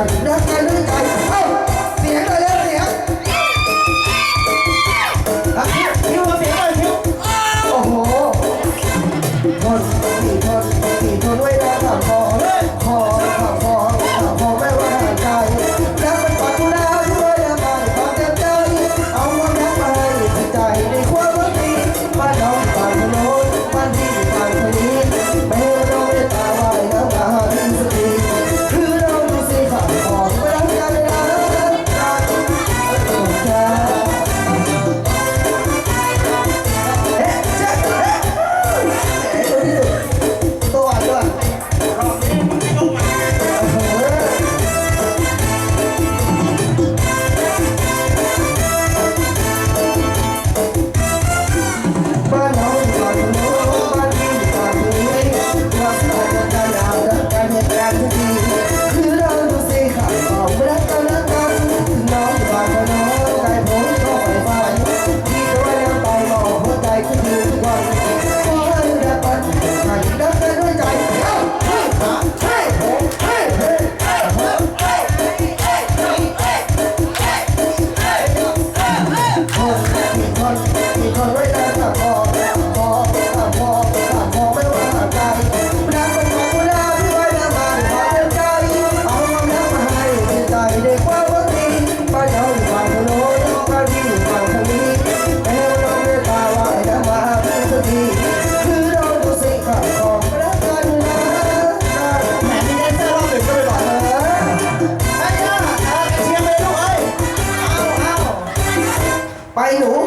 เดินไปเรื่อยไเสียงเลยเสียงอะวมาเสียงเลยคิวโอ้โหสี่คนสี่คนสี่คนด้วยแรงสามคอคอ Pai, eu